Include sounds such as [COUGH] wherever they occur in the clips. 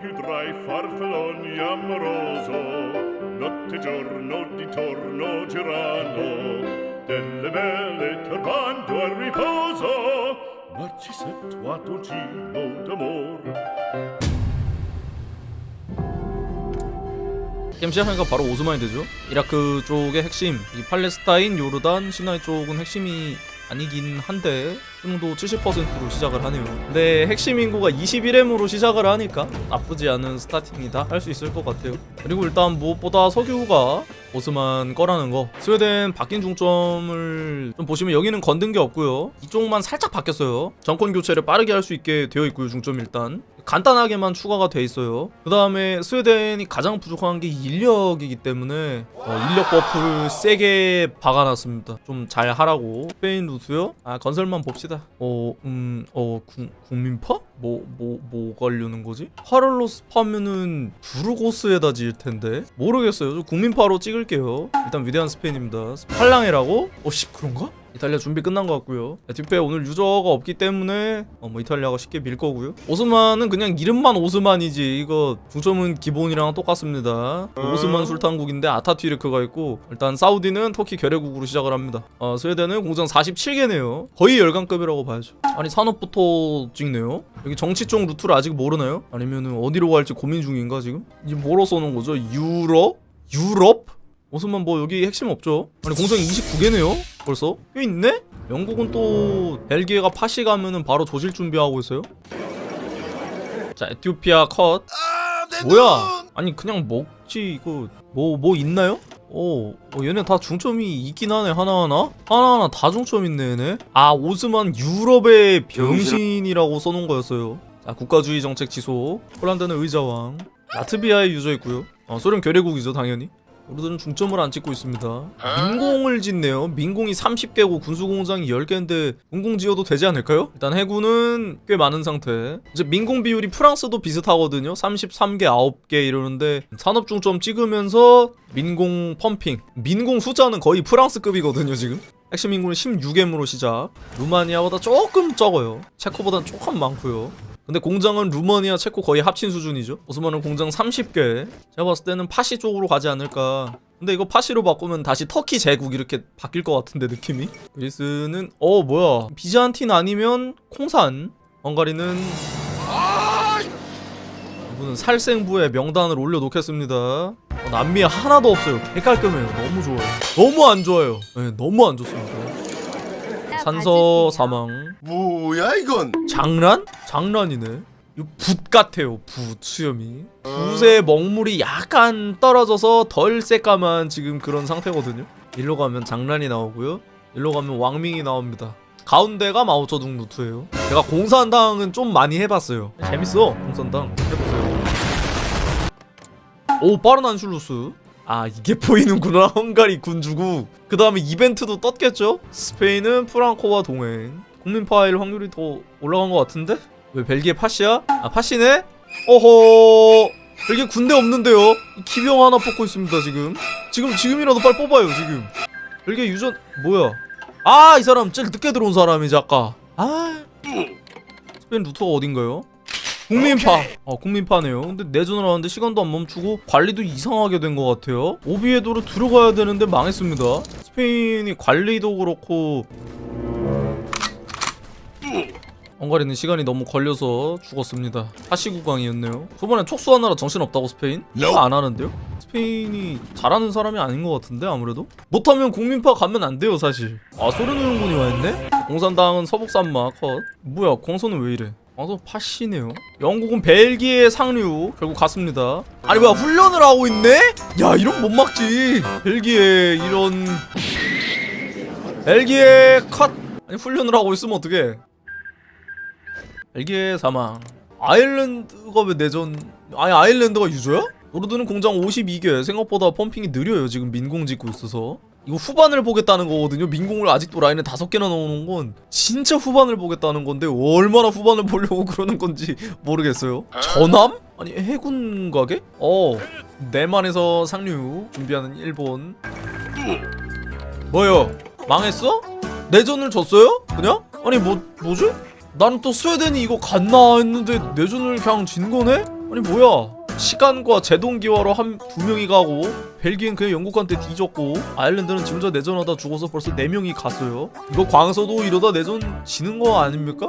chiudrai farfalloni amoroso notte e giorno di torno girano delle belle turbando al riposo narcisetto a dolcino d'amor 게임 시작하니까 바로 오스만이 되죠. 이라크 쪽의 핵심, 이 팔레스타인, 요르단, 시나이 쪽은 핵심이 아니긴 한데 수능도 70%로 시작을 하네요. 근데 핵심 인구가 21M으로 시작을 하니까 나쁘지 않은 스타팅이다 할 수 있을 것 같아요. 그리고 일단 무엇보다 석유가 오스만 거라는 거 스웨덴 바뀐 중점을 좀 보시면 여기는 건든 게 없고요 이쪽만 살짝 바뀌었어요 정권 교체를 빠르게 할 수 있게 되어 있고요 중점 일단 간단하게만 추가가 돼 있어요 그 다음에 스웨덴이 가장 부족한 게 인력이기 때문에 어, 인력 버프를 세게 박아놨습니다 좀 잘 하라고 스페인 루트요? 아 건설만 봅시다 어, 음, 어, 구, 국민파? 뭐, 뭐, 뭐 가려는 거지? 카를로스 파면은 부르고스에다 지을 텐데 모르겠어요 저 국민파로 찍을게요 일단 위대한 스페인입니다 팔랑이라고? 어 씨 그런가? 이탈리아 준비 끝난 것 같고요 뒷배에 오늘 유저가 없기 때문에 어, 뭐 이탈리아가 쉽게 밀 거고요 오스만은 그냥 이름만 오스만이지 이거 중점은 기본이랑 똑같습니다 오스만 술탄국인데 아타튀르크가 있고 일단 사우디는 터키 결례국으로 시작을 합니다 어, 스웨덴은 공장 47개네요 거의 열강급이라고 봐야죠 아니 산업부터 찍네요 여기 정치 쪽 루트를 아직 모르나요? 아니면은 어디로 갈지 고민 중인가 지금? 이게 뭐로 써놓은 거죠? 유럽? 유럽? 오스만 뭐 여기 핵심 없죠? 아니 공장이 29개네요? 벌써? 꽤 있네? 영국은 또 벨기에가 파시 가면은 바로 조질 준비하고 있어요? 자 에티오피아 컷 뭐야? 아니 그냥 먹지 이거 뭐뭐 있나요? 오, 어, 얘네 다 중점이 있긴 하네 하나하나 하나하나 다 중점 있네 얘네 아 오스만 유럽의 병신이라고 써놓은 거였어요 자 국가주의 정책 지속 폴란드는 의자왕 라트비아에 유저 있고요 어, 소련 결례국이죠 당연히 우리들은 중점을 안 찍고 있습니다. 민공을 짓네요. 민공이 30개고 군수공장이 10개인데 군공 지어도 되지 않을까요? 일단 해군은 꽤 많은 상태. 이제 민공 비율이 프랑스도 비슷하거든요. 33개, 9개 이러는데 산업 중점 찍으면서 민공 펌핑. 민공 숫자는 거의 프랑스급이거든요, 지금. 핵심 인구는 16M으로 시작. 루마니아보다 조금 적어요. 체코보단 조금 많고요. 근데 공장은 루머니아, 체코 거의 합친 수준이죠. 오스만은 공장 30개. 제가 봤을 때는 파시 쪽으로 가지 않을까. 근데 이거 파시로 바꾸면 다시 터키 제국 이렇게 바뀔 것 같은데 느낌이. 그리스는 어 뭐야 비잔틴 아니면 콩산. 헝가리는 이분은 살생부에 명단을 올려놓겠습니다. 어, 남미 하나도 없어요. 개 깔끔해요. 너무 좋아요. 너무 안 좋아요. 네, 너무 안 좋습니다. 산서 사망. 뭐야 이건? 장난? 장난이네. 이거 붓 같아요. 붓 수염이. 붓의 먹물이 약간 떨어져서 덜 새까만 지금 그런 상태거든요. 일로 가면 장난이 나오고요. 일로 가면 왕밍이 나옵니다. 가운데가 마오쩌둥 루트예요. 제가 공산당은 좀 많이 해봤어요. 재밌어. 공산당 해보세요. 오 빠른 안슐루스. 아 이게 [LAUGHS] 보이는구나 헝가리 군주국. 그 다음에 이벤트도 떴겠죠? 스페인은 프랑코와 동행. 국민파일 확률이 더 올라간 것 같은데? 왜 벨기에 파시야? 아 파시네? 어허 벨기에 군대 없는데요? 기병 하나 뽑고 있습니다 지금 지금 지금이라도 빨리 뽑아요 지금 벨기에 유전 뭐야 아 이 사람 제일 늦게 들어온 사람이지 아까 아 스페인 루트가 어딘가요? 국민파 어 국민파네요 근데 내전을 하는데 시간도 안 멈추고 관리도 이상하게 된 것 같아요 오비에도로 들어가야 되는데 망했습니다 스페인이 관리도 그렇고 헝가리는 시간이 너무 걸려서 죽었습니다. 하시 구강이었네요. 저번에 촉수하느라 정신없다고 스페인? No. 안 하는데요? 스페인이 잘하는 사람이 아닌 것 같은데 아무래도? 못하면 국민파 가면 안 돼요 사실. 아 소련 의원군이 와있네? 공산당은 서북산마 컷. 뭐야 공선은 왜 이래? 아또 파시네요. 영국은 벨기에 상류 결국 갔습니다. 아니 뭐야 훈련을 하고 있네? 야 이런 못 막지. 벨기에 이런 벨기에 컷. 아니 훈련을 하고 있으면 어떡해? 벨기에 사망. 아일랜드가 왜 내전? 아니 아일랜드가 유저야? 노르드는 공장 52개. 생각보다 펌핑이 느려요. 지금 민공 짓고 있어서. 이거 후반을 보겠다는 거거든요. 민공을 아직도 라인에 다섯 개나 넣어놓은 건 진짜 후반을 보겠다는 건데 얼마나 후반을 보려고 [LAUGHS] 그러는 건지 모르겠어요. 전함? 아니 해군 가게? 어 내만에서 상류 준비하는 일본. 뭐요? 망했어? 내전을 졌어요? 그냥? 아니 뭐 뭐지? 나는 또 스웨덴이 이거 갔나 했는데 내전을 그냥 진 거네? 아니 아니 뭐야 시간과 제동기화로 한 두 명이 가고 벨기엔 그냥 영국한테 뒤졌고 아일랜드는 지금 전 내전하다 죽어서 벌써 네 명이 갔어요 이거 광서도 이러다 내전 지는 거 아닙니까?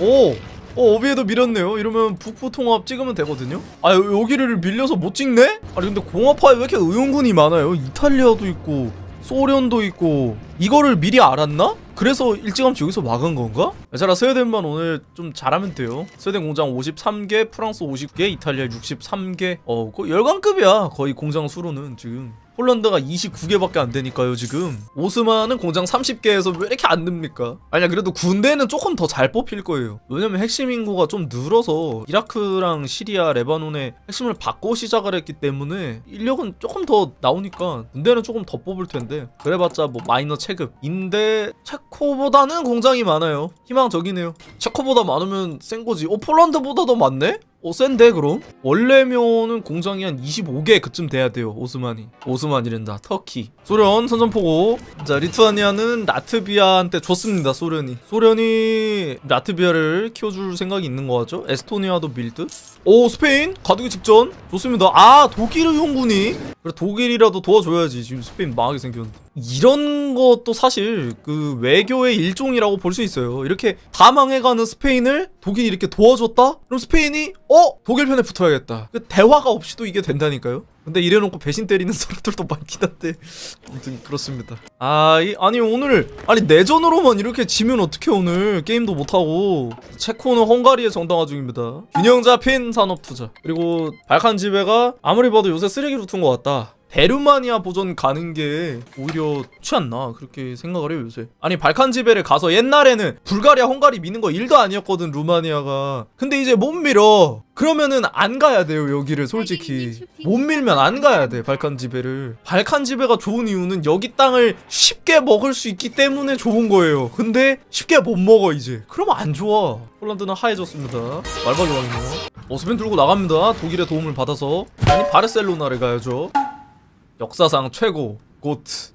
오! 어, 어비에도 밀었네요. 이러면 북부 통합 찍으면 되거든요. 아, 여- 여기를 밀려서 못 찍네? 아니 근데 공화파에 왜 이렇게 의원군이 많아요? 이탈리아도 있고 소련도 있고 이거를 미리 알았나? 그래서 일찌감치 여기서 막은 건가? 자라 스웨덴만 오늘 좀 잘하면 돼요. 스웨덴 공장 53개, 프랑스 50개, 이탈리아 63개. 어, 그 열강급이야. 거의 공장 수로는 지금. 폴란드가 29개밖에 안 되니까요 지금. 오스만은 공장 30개에서 왜 이렇게 안 듭니까? 아니야 그래도 군대는 조금 더 잘 뽑힐 거예요. 왜냐면 핵심 인구가 좀 늘어서 이라크랑 시리아, 레바논의 핵심을 받고 시작을 했기 때문에 인력은 조금 더 나오니까 군대는 조금 더 뽑을 텐데. 그래봤자 뭐 마이너 체급인데 체코보다는 공장이 많아요. 희망적이네요. 체코보다 많으면 센 거지. 어 폴란드보다 더 많네? 어 센데 그럼? 원래면은 공장이 한 25개 그쯤 돼야 돼요 오스만이. 오스만이란다 터키. 소련 선전포고. 자 리투아니아는 라트비아한테 줬습니다 소련이. 소련이 라트비아를 키워줄 생각이 있는 거 같죠? 에스토니아도 밀듯? 오 스페인? 가두기 직전? 좋습니다. 아 독일 의용군이? 그래 독일이라도 도와줘야지. 지금 스페인 망하게 생겼는데 이런 것도 사실 그 외교의 일종이라고 볼 수 있어요. 이렇게 다 망해가는 스페인을 독일이 이렇게 도와줬다? 그럼 스페인이 어? 독일 편에 붙어야겠다. 그 대화가 없이도 이게 된다니까요. 근데 이래놓고 배신 때리는 [LAUGHS] 사람들도 많긴 한데. 아무튼 그렇습니다. 아 이, 아니 오늘 아니 내전으로만 이렇게 지면 어떡해 오늘. 게임도 못하고. 체코는 헝가리에 정당화 중입니다. 균형 잡힌 산업 투자. 그리고 발칸 지배가 아무리 봐도 요새 쓰레기 루트인 것 같다 베르마니아 보전 가는 게 오히려 좋지 않나? 그렇게 생각을 해요 요새. 아니 발칸지베를 가서 옛날에는 불가리아 헝가리 미는 거 1도 아니었거든 루마니아가. 근데 이제 못 밀어. 그러면은 안 가야 돼요 여기를 솔직히. 못 밀면 안 가야 돼 발칸지베를. 발칸지베가 좋은 이유는 여기 땅을 쉽게 먹을 수 있기 때문에 좋은 거예요. 근데 쉽게 못 먹어 이제. 그러면 안 좋아. 폴란드는 하해졌습니다. 말박이 왕이네요. 어스펜 들고 나갑니다. 독일의 도움을 받아서. 아니 바르셀로나를 가야죠 역사상 최고 고트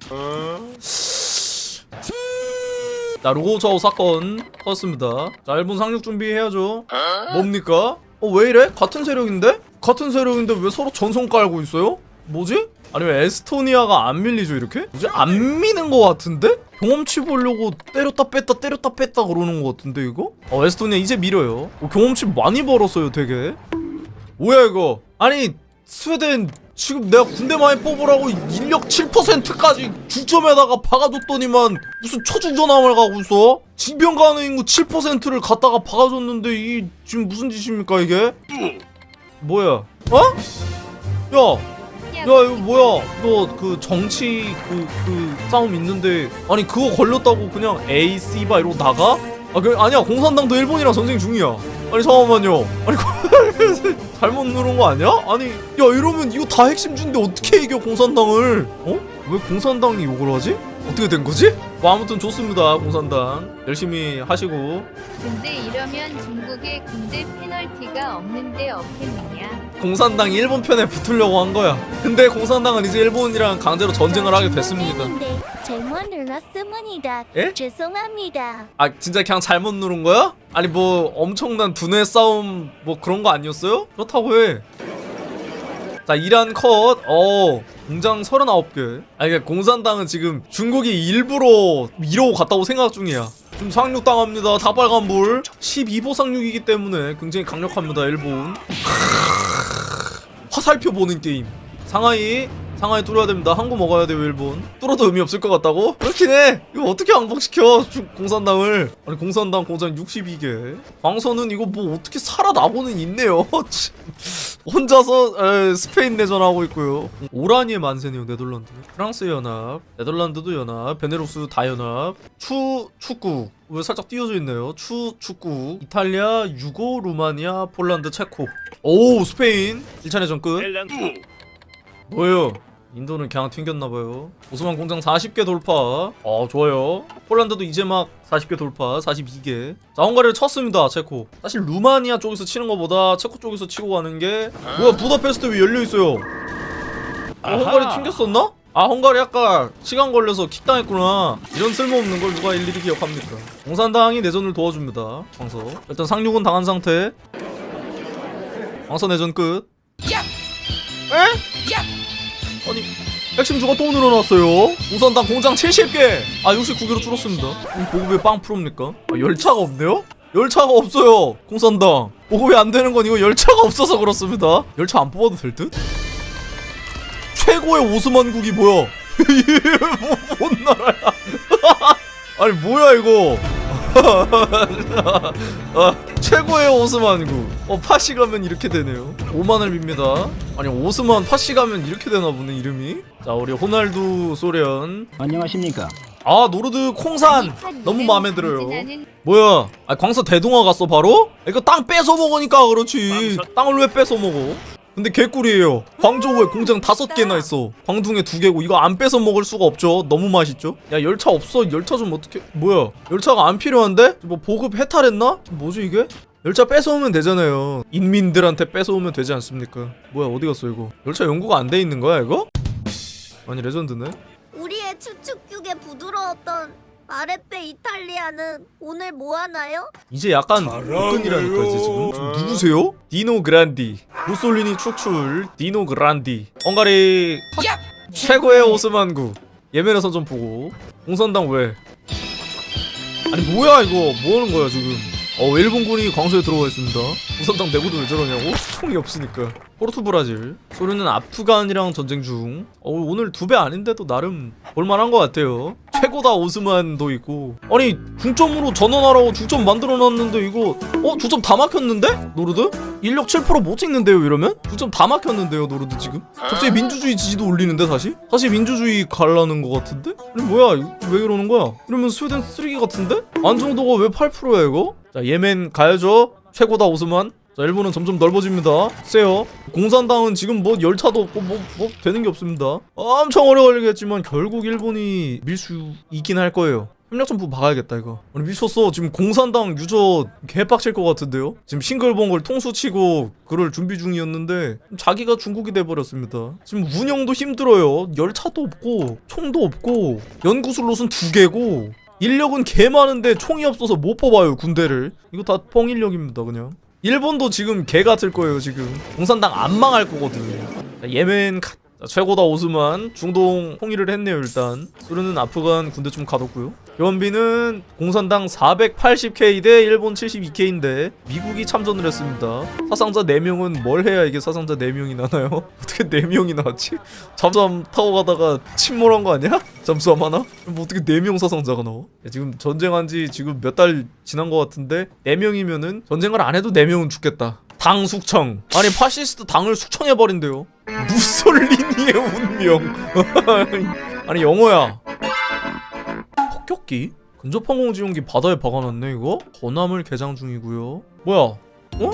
자 로고차오 사건 터졌습니다 자 일본 상륙 준비해야죠 뭡니까? 어 왜 이래? 같은 세력인데? 같은 세력인데 왜 서로 전송 깔고 있어요? 뭐지? 아니 면 에스토니아가 안 밀리죠 이렇게? 뭐지? 안 미는 거 같은데? 경험치 보려고 때렸다 뺐다 때렸다 뺐다 그러는 거 같은데 이거? 어 에스토니아 이제 밀어요 어, 경험치 많이 벌었어요 되게 뭐야 이거 아니 스웨덴 지금 내가 군대 많이 뽑으라고 인력 7%까지 주점에다가 박아줬더니만 무슨 초중전함을 가고 있어? 징병 가능 인구 7%를 갖다가 박아줬는데 이 지금 무슨 짓입니까 이게? 뭐야? 어? 야 야 이거 뭐야 이거 그 정치 그 그 싸움 있는데 아니 그거 걸렸다고 그냥 A C바 이러고 나가? 아 그 아니야 공산당도 일본이랑 전쟁 중이야 아니 잠깐만요 아니 [LAUGHS] 잘못 누른 거 아니야? 아니 야 이러면 이거 다 핵심 중인데 어떻게 이겨 공산당을 어? 왜 공산당이 욕을 하지? 어떻게 된 거지? 뭐 아무튼 좋습니다 공산당 열심히 하시고 근데 이러면 중국에 군대 페널티가 없는데 어떻겠느냐? 공산당이 일본 편에 붙으려고 한 거야 근데 공산당은 이제 일본이랑 강제로 전쟁을 하게 됐습니다 네, 잘못 눌렀습니다. 예? 죄송합니다. 아 진짜 그냥 잘못 누른 거야? 아니 뭐 엄청난 두뇌 싸움 뭐 그런 거 아니었어요? 그렇다고 해. 자 이란 컷. 어 공장 39개. 아니 그러니까 공산당은 지금 중국이 일부러 이러고 갔다고 생각 중이야. 지금 상륙 당합니다. 다 빨간불. 12보 상륙이기 때문에 굉장히 강력합니다. 일본. [LAUGHS] 화살표 보는 게임. 상하이 상하이 뚫어야 됩니다. 항구 먹어야 돼요, 일본. 뚫어도 의미 없을 것 같다고? 그렇긴 해. 이거 어떻게 항복시켜? 중- 공산당을. 아니, 공산당 공장 62개. 광선은 이거 뭐 어떻게 살아나고는 있네요. [LAUGHS] 참. 혼자서 에, 스페인 내전하고 있고요. 오라니의 만세네요, 네덜란드. 프랑스 연합, 네덜란드도 연합, 베네룩스 다 연합. 추 축구. 왜 살짝 띄워져 있네요. 추 축구. 이탈리아, 유고, 루마니아, 폴란드, 체코. 오, 스페인. 1차 내전 끝. 뭐예요? 인도는 그냥 튕겼나봐요. 오스만 공장 40개 돌파. 어, 좋아요. 폴란드도 이제 막 40개 돌파, 42개. 자, 헝가리를 쳤습니다, 체코. 사실 루마니아 쪽에서 치는 것보다 체코 쪽에서 치고 가는 게. 뭐야, 부다페스트 왜 열려있어요? 어, 헝가리 튕겼었나? 아, 헝가리 아까 시간 걸려서 킥당했구나. 이런 쓸모없는 걸 누가 일일이 기억합니까? 공산당이 내전을 도와줍니다, 광서. 일단 상륙은 당한 상태. 광선해전 끝. 에? 아니 핵심 주가 또 늘어났어요. 우선당 공장 70개. 아 69개로 줄었습니다. 보급에 빵 프로입니까? 아, 열차가 없네요? 열차가 없어요. 공산당. 보급이 안 되는 건 이거 열차가 없어서 그렇습니다. 열차 안 뽑아도 될 듯? 최고의 오스만국이 뭐야? [LAUGHS] 이게 뭐, 뭔 나라야? [LAUGHS] 아니 뭐야 이거? 아, [LAUGHS] 최고의 오스만국. 어 파시 가면 이렇게 되네요. 오만을 빕니다. 아니 오스만 파시 가면 이렇게 되나 보네 이름이. 자 우리 호날두 소련. 안녕하십니까? 아 노르드 콩산 너무 마음에 들어요. 뭐야? 아 광서 대동아 갔어 바로? 이거 땅 뺏어 먹으니까 그렇지. 땅을 왜 뺏어 먹어? 근데 개꿀이에요. 광저우에 공장 다섯 개나 있어. 광둥에 두 개고 이거 안 뺏어 먹을 수가 없죠. 너무 맛있죠. 야 열차 없어. 열차 좀 어떻게? 뭐야? 열차가 안 필요한데? 뭐 보급 해탈했나? 뭐지 이게? 열차 뺏어오면 되잖아요. 인민들한테 뺏어오면 되지 않습니까? 뭐야 어디 갔어 이거? 열차 연구가 안 돼 있는 거야 이거? 아니 레전드네. 우리의 추측 육에 부드러웠던 아랫배 이탈리아는 오늘 뭐 하나요? 이제 약간 복근이라니까 이제 지금? 지금 누구세요? 디노 그란디. 무솔리니 축출 디노 그란디. 헝가리 최고의 오스만국 예멘에서 좀 보고. 공산당 왜? 아니 뭐야 이거? 뭐하는 거야 지금? 어 일본군이 광서에 들어와 있습니다. 공산당 내부도 왜 저러냐고? 총이 없으니까. 포르투 브라질. 소련은 아프간이랑 전쟁 중. 어, 오늘 두 배 아닌데도 나름 볼만한 것 같아요 최고다 오스만도 있고 아니 중점으로 전원하라고 중점 만들어놨는데 이거 어? 중점 다 막혔는데? 노르드? 인력 7%못 찍는데요 이러면? 중점 다 막혔는데요 노르드 지금? 갑자기 민주주의 지지도 올리는데 다시? 다시 민주주의 갈라는 것 같은데? 아니 뭐야 왜 이러는 거야? 이러면 스웨덴 쓰레기 같은데? 안정도가 왜 8%야 이거? 자 예멘 가야죠 최고다 오스만 자 일본은 점점 넓어집니다. 세요. 공산당은 지금 뭐 열차도 없고 뭐, 뭐 되는 게 없습니다. 엄청 오래 걸리겠지만 결국 일본이 밀수 있긴 할 거예요. 협력정부 박아야겠다 이거. 아니 미쳤어. 지금 공산당 유저 개빡칠 것 같은데요? 지금 싱글벙글 통수치고 그럴 준비 중이었는데 자기가 중국이 돼버렸습니다. 지금 운영도 힘들어요. 열차도 없고 총도 없고 연구술 롯은 두 개고 인력은 개 많은데 총이 없어서 못 뽑아요 군대를. 이거 다 뻥인력입니다 그냥 일본도 지금 개 같을 거예요 지금. 공산당 안 망할 거거든. 자, 예멘 가- 자, 최고다 오스만. 중동 통일을 했네요 일단. 소련은 아프간 군대 좀 가뒀고요 교원비는 공산당 480K 대 일본 72K인데 미국이 참전을 했습니다 사상자 4명은 뭘 해야 이게 사상자 4명이 나나요? [LAUGHS] 어떻게 4명이 나왔지? 잠수함 타고 가다가 침몰한 거 아니야? [LAUGHS] 잠수함 하나? 뭐 어떻게 4명 사상자가 나와? 야, 지금 전쟁한 지 지금 몇 달 지난 것 같은데 4명이면은 전쟁을 안 해도 4명은 죽겠다 당 숙청 아니 파시스트 당을 숙청해버린대요 무솔리니의 운명 [LAUGHS] 아니 영어야 폭격기? 근접 항공지원기 바다에 박아놨네 이거? 건함을 개장 중이고요 뭐야 어?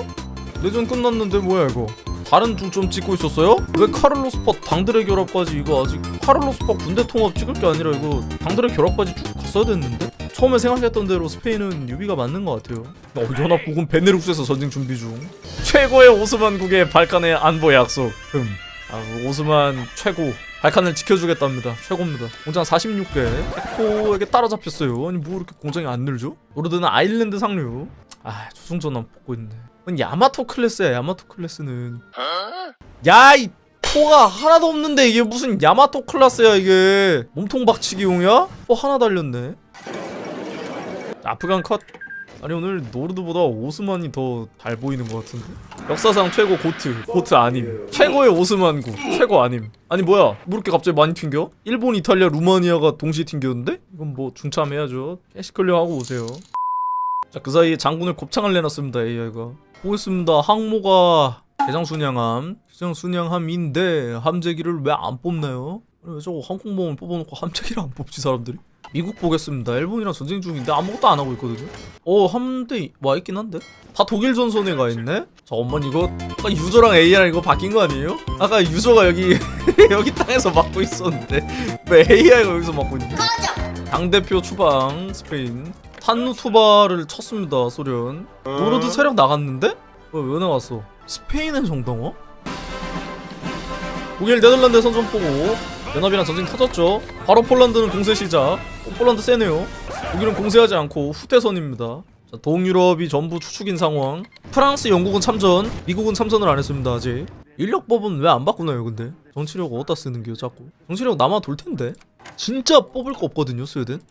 내전 끝났는데 뭐야 이거 다른 중점 찍고 있었어요? 왜 카를로스 파 당들의 결합까지 이거 아직 카를로스 파 군대 통합 찍을 게 아니라 이거 당들의 결합까지 쭉 갔어야 됐는데? 처음에 생각했던 대로 스페인은 유비가 맞는 것 같아요 어, 연합국은 베네룩스에서 전쟁 준비 중 최고의 오스만국의 발칸의 안보 약속 흠 아, 오스만 최고 발칸을 지켜주겠답니다. 최고입니다. 공장 46개. 테코에게 따라잡혔어요. 아니 뭐 이렇게 공장이 안 늘죠? 노르드는 아일랜드 상류. 아 조승전함 뽑고 있네. 야마토 클래스야 야마토 클래스는. 야이 포가 하나도 없는데 이게 무슨 야마토 클래스야 이게. 몸통 박치기용이야? 포 하나 달렸네. 아프간 컷 아니 오늘 노르드보다 오스만이 더 잘 보이는 것 같은데 역사상 최고 고트 고트 아님 최고의 오스만구 최고 아님 아니 뭐야 뭐 이렇게 갑자기 많이 튕겨? 일본 이탈리아 루마니아가 동시에 튕겼는데? 이건 뭐 중참해야죠 캐시클리어 하고 오세요 자 그 사이에 장군을 곱창을 내놨습니다 AI가 보겠습니다 항모가 대장 순양함 대장 순양함인데 함재기를 왜 안 뽑나요? 왜 저거 항공모함을 뽑아놓고 함재기를 안 뽑지 사람들이? 미국 보겠습니다. 일본이랑 전쟁 중인데 아무것도 안 하고 있거든요. 어, 함대 와 있긴 한데. 다 독일 전선에 가 있네. 잠깐만 이거 아까 유저랑 AI랑 이거 바뀐 거 아니에요? 아까 유저가 여기 [LAUGHS] 여기 땅에서 막고 있었는데 왜 AI가 여기서 막고 있냐? 당 대표 추방 스페인 탄누 투바를 쳤습니다. 소련. 노르드 세력 나갔는데? 왜, 왜 나갔어? 스페인은 정당화? 독일 네덜란드 선전 보고 연합이랑 전쟁 터졌죠. 바로 폴란드는 공세 시작. 어, 폴란드 세네요. 독일은 공세하지 않고 후퇴선입니다. 자, 동유럽이 전부 추측인 상황. 프랑스, 영국은 참전, 미국은 참전을 안 했습니다 아직. 인력법은 왜 안 바꾸나요 근데? 정치력 어디다 쓰는 게요 자꾸? 정치력 남아 돌 텐데. 진짜 뽑을 거 없거든요 스웨덴.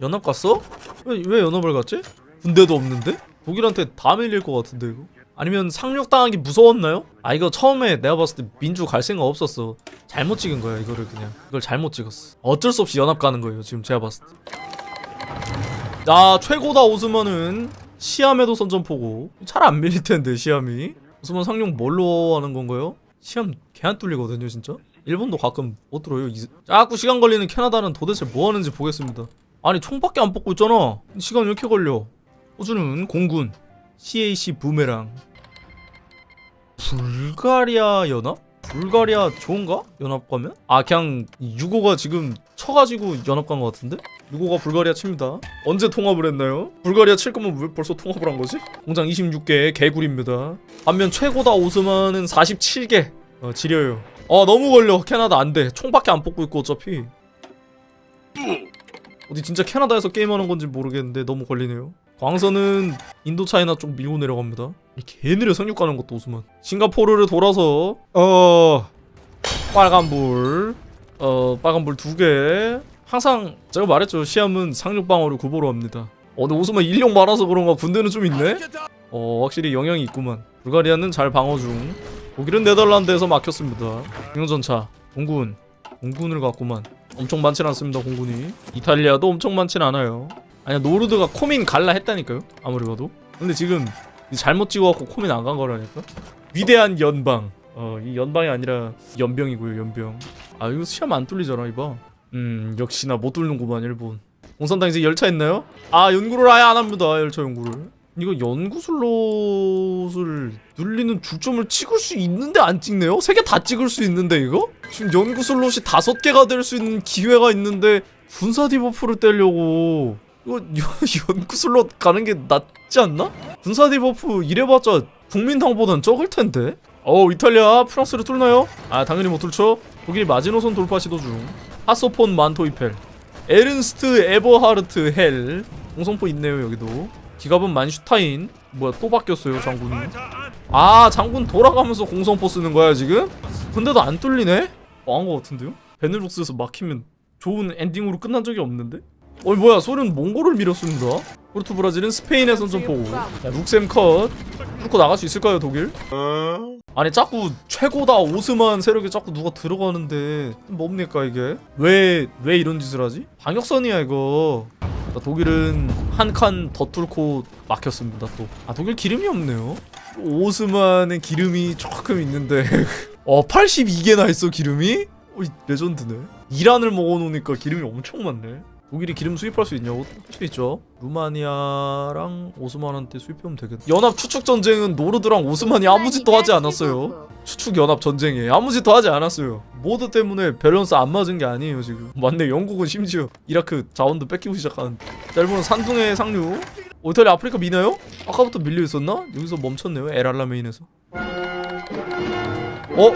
연합 갔어? 왜, 왜 연합을 갔지? 군대도 없는데? 독일한테 다 밀릴 것 같은데 이거? 아니면 상륙당하기 무서웠나요? 아 이거 처음에 내가 봤을 때 민주 갈 생각 없었어 잘못 찍은 거야 이거를 그냥. 이걸 잘못 찍었어. 어쩔 수 없이 연합 가는 거예요 지금 제가 봤을 때. 자 최고다 오스만은 시암에도 선전포고. 잘 안 밀릴 텐데 시암이 오스만 상륙 뭘로 하는 건가요? 시암 개 안 뚫리거든요 진짜? 일본도 가끔 못 들어요 이- 자꾸 시간 걸리는 캐나다는 도대체 뭐 하는지 보겠습니다. 아니 총밖에 안 뽑고 있잖아. 시간 왜 이렇게 걸려. 호주는 공군. CAC 부메랑. 불가리아 연합? 불가리아 좋은 가? 연합 가면? 아 그냥 유고가 지금 쳐가지고 연합 간것 같은데? 유고가 불가리아 칩니다 언제 통합을 했나요? 불가리아 칠 거면 왜 벌써 통합을 한 거지? 공장 26개 개구리입니다 반면 최고다 오스만은 47개 어, 지려요 아 너무 걸려 캐나다 안돼 총밖에 안 뽑고 있고 어차피 어디 진짜 캐나다에서 게임하는 건지 모르겠는데 너무 걸리네요 광선은 인도 차이나 쪽 밀고 내려갑니다. 이 개느려 상륙 가는 것도 오스만. 싱가포르를 돌아서 어 빨간불 어 빨간불 두 개. 항상 제가 말했죠 시암은 상륙 방어를 구보로 합니다. 어 근데 오스만 인력 많아서 그런가 군대는 좀 있네. 어 확실히 영향이 있구만. 불가리아는 잘 방어 중. 독일은 네덜란드에서 막혔습니다. 공전차 공군 공군을 갖고만 엄청 많진 않습니다 공군이. 이탈리아도 엄청 많진 않아요. 아니야 노르드가 코민 갈라 했다니까요. 아무리 봐도. 근데 지금 잘못 찍어갖고 코민 안 간 거라니까? 위대한 연방. 어 이 연방이 아니라 연병이고요 연병. 아 이거 시험 안 뚫리잖아 이봐. 음 역시나 못 뚫는구만 일본. 공산당 이제 열차 있나요? 아 연구를 아예 안 합니다 열차 연구를. 이거 연구슬롯을 눌리는 주점을 찍을 수 있는데 안 찍네요? 세 개 다 찍을 수 있는데 이거? 지금 연구슬롯이 다섯 개가 될 수 있는 기회가 있는데 군사 디버프를 떼려고 이거 [LAUGHS] 연- 연구슬롯 가는 게 낫지 않나? 군사 디버프 이래봤자 국민당보단 적을 텐데. 어 이탈리아 프랑스를 뚫나요? 아 당연히 못 뚫죠. 독일 마지노선 돌파 시도 중. 하소폰 만토이펠, 에른스트 에버하르트 헬 공성포 있네요 여기도. 기갑은 만슈타인. 뭐야 또 바뀌었어요 장군이. 아 장군 돌아가면서 공성포 쓰는 거야 지금? 근데도 안 뚫리네? 망한 거 같은데요? 베넬룩스에서 막히면 좋은 엔딩으로 끝난 적이 없는데? 어이 뭐야? 소련 몽골을 밀었습니다 포르투 브라질은 스페인의 선전포고. 자 룩셈 컷. 뚫고 나갈 수 있을까요 독일? 아니 자꾸 최고다 오스만 세력에 자꾸 누가 들어가는데 뭡니까 이게? 왜 왜 이런 짓을 하지? 방역선이야 이거. 자, 독일은 한 칸 더 뚫고 막혔습니다 또 아 독일 기름이 없네요. 오스만의 기름이 조금 있는데. [LAUGHS] 어 82개나 있어 기름이? 어이 레전드네. 이란을 먹어놓으니까 기름이 엄청 많네 독일이 기름 수입할 수 있냐고? 할 수 있죠. 루마니아랑 오스만한테 수입하면 되겠네. 연합 추축 전쟁은 노르드랑 오스만이 아무 짓도 하지 않았어요. 추축 연합 전쟁에 아무 짓도 하지 않았어요. 모드 때문에 밸런스 안 맞은 게 아니에요 지금. 맞네 영국은 심지어 이라크 자원도 뺏기고 시작한. 자 일본은 산둥의 상류. 어, 이탈리아 아프리카 미나요? 아까부터 밀려 있었나? 여기서 멈췄네요. 에랄라메인에서. 어?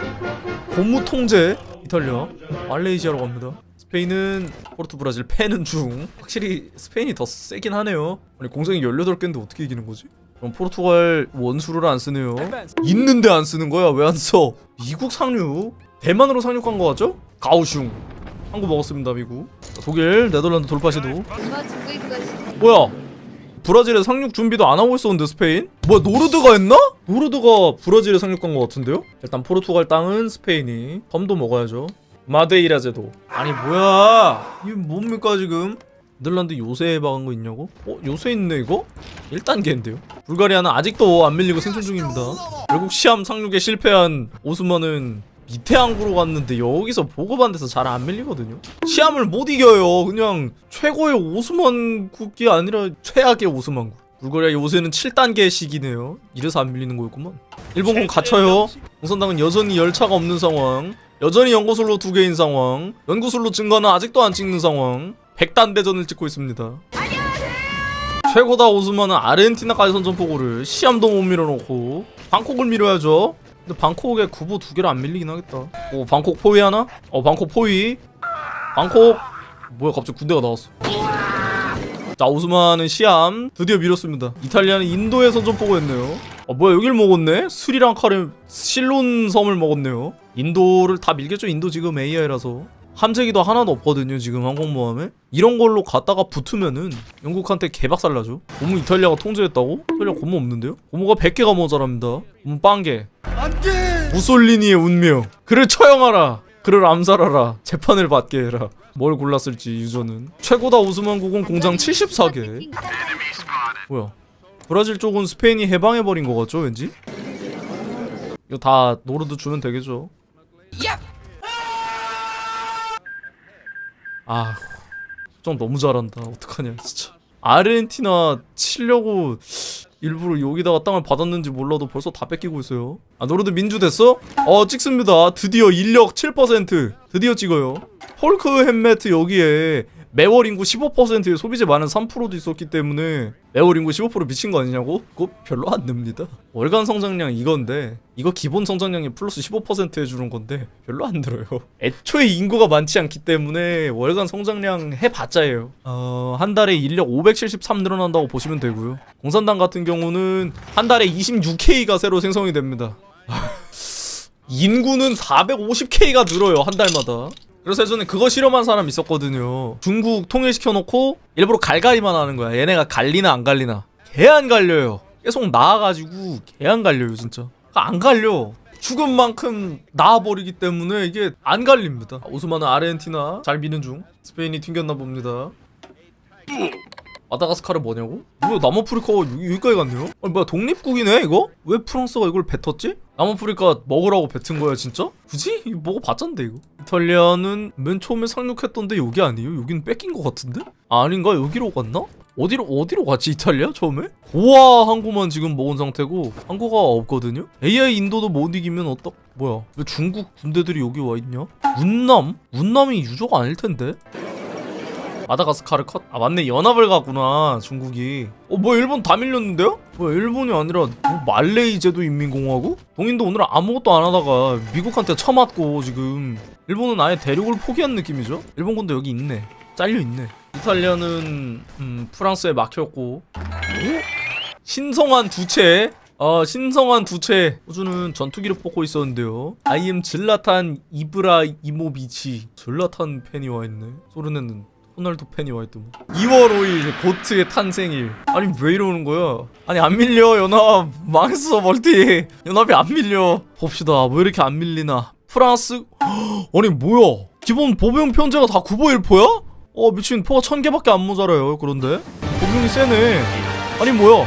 고무 통제 이탈리아 말레이시아로 갑니다. 스페인은 포르투 브라질 패는 중 확실히 스페인이 더 세긴 하네요 아니 공성이 18개인데 어떻게 이기는 거지? 그럼 포르투갈 원수를 안 쓰네요 있는데 안 쓰는 거야 왜 안 써? 미국 상륙 대만으로 상륙한 거 같죠? 가오슝 한국 먹었습니다 미국 자, 독일 네덜란드 돌파 시도. 뭐야 브라질에 상륙 준비도 안 하고 있었는데 스페인? 뭐야 노르드가 했나? 노르드가 브라질에 상륙한 것 같은데요? 일단 포르투갈 땅은 스페인이 섬도 먹어야죠 마데이라 제도 아니 뭐야 이게 뭡니까 지금 네덜란드 요새 박은 거 있냐고? 어? 요새 있네 이거? 1단계인데요? 불가리아는 아직도 안 밀리고 생존 중입니다 결국 시암 상륙에 실패한 오스만은 밑에 항구로 갔는데 여기서 데서 잘 안 밀리거든요. 시암을 못 이겨요. 그냥 최고의 오스만 국이 아니라 최악의 오스만 국. 불가리아 요새는 7단계 시기네요. 이래서 안 밀리는 거였구만. 일본군 갇혀요. 공산당은 여전히 열차가 없는 상황. 여전히 연구술로 두 개인 상황. 연구술로 증거는 아직도 안 찍는 상황. 백단 대전을 찍고 있습니다. 최고다 오스만은 아르헨티나까지 선전포고를 시암도 못 밀어놓고 방콕을 밀어야죠. 근데 방콕에 구보 두 개를 안 밀리긴 하겠다. 오 방콕 포위 하나? 어 방콕 포위. 방콕 뭐야 갑자기 군대가 나왔어. 자 오스만은 시암 드디어 밀었습니다. 이탈리아는 인도에 선전포고 했네요. 아 뭐야 여길 먹었네? 스리랑 카를 실론 섬을 먹었네요. 인도를 다 밀겠죠? 인도 지금 AI라서. 함재기도 하나도 없거든요 지금 항공모함에. 이런 걸로 갔다가 붙으면은 영국한테 개박살 나죠? 고무 이탈리아가 통제했다고? 이탈리아 고무 없는데요? 고무가 100개가 모자랍니다. 고무 빵개. 무솔리니의 운명. 그를 처형하라. 그를 암살하라. 재판을 받게 해라 뭘 골랐을지 유저는 최고다 오스만 국은 공장 74개 뭐야 브라질 쪽은 스페인이 해방해버린 것 같죠 왠지? 이거 다 노르드 주면 되겠죠 아, 좀 너무 잘한다. 어떡하냐, 진짜. 아르헨티나 치려고 일부러 여기다가 땅을 받았는지 몰라도 벌써 다 뺏기고 있어요. 아, 노르드 민주 됐어? 어, 찍습니다. 드디어 인력 7%. 드디어 찍어요. 폴크 햄메트 여기에 매월 인구 15%의 소비재 많은 3%도 있었기 때문에 매월 인구 15% 미친 거 아니냐고? 그거 별로 안 듭니다. 월간 성장량 이건데 이거 기본 성장량이 플러스 15% 해주는 건데 별로 안 들어요. 애초에 인구가 많지 않기 때문에 월간 성장량 해봤자예요. 어, 한 달에 인력 573 늘어난다고 보시면 되고요. 공산당 같은 경우는 한 달에 26K가 새로 생성이 됩니다. [LAUGHS] 인구는 450K가 늘어요 한 달마다. 그래서 예전에 그거 실험한 사람 있었거든요. 중국 통일시켜놓고 일부러 갈갈이만 하는 거야. 얘네가 갈리나 안 갈리나. 개 안 갈려요. 계속 나와가지고 개 안 갈려요 진짜. 안 갈려. 죽은 만큼 나와버리기 때문에 이게 안 갈립니다. 오스만은 아르헨티나 잘 미는 중. 스페인이 튕겼나 봅니다. 마다가스카르 뭐냐고? 뭐야 남아프리카가 여기, 여기 까지 갔네요? 아니 뭐야 독립국이네 이거? 왜 프랑스가 이걸 뱉었지? 남아프리카 먹으라고 뱉은 거야 진짜? 굳이? 이거 먹어봤잔데 이거 이탈리아는 맨 처음에 상륙했던데 여기 아니에요? 여기는 뺏긴 것 같은데? 아닌가? 여기로 갔나? 어디로 어디로 갔지 이탈리아 처음에? 고아 항구만 지금 먹은 상태고 항구가 없거든요? AI 인도도 못 이기면 어떡 뭐야 왜 중국 군대들이 여기 와 있냐? 운남? 운남이 유저가 아닐 텐데? 마다가스카르 컷? 아 맞네. 연합을 가구나 중국이. 어 뭐야 일본 다 밀렸는데요? 뭐야 일본이 아니라 뭐 말레이 제도 인민공화국? 동인도 오늘 아무것도 안 하다가 미국한테 처맞고 지금. 일본은 아예 대륙을 포기한 느낌이죠? 일본 군대 여기 있네. 잘려 있네. 이탈리아는 음 프랑스에 막혔고. 오? 신성한 두채? 어 신성한 두채. 호주는 전투기를 뽑고 있었는데요. 아이엠 질라탄 이브라 이모비치 질라탄 팬이 와있네. 소르네는 호날두 팬이 와있더만. 2월 5일 고트의 탄생일. 아니 왜 이러는 거야? 아니 안 밀려 연합. 망했어 멀티. 연합이 안 밀려. 봅시다. 왜 이렇게 안 밀리나. 프랑스? [GASPS] 아니 뭐야? 기본 보병 편제가 다 9보 1포야? 어 미친. 포가 1000개밖에 안 모자라요 그런데. 보병이 세네. 아니 뭐야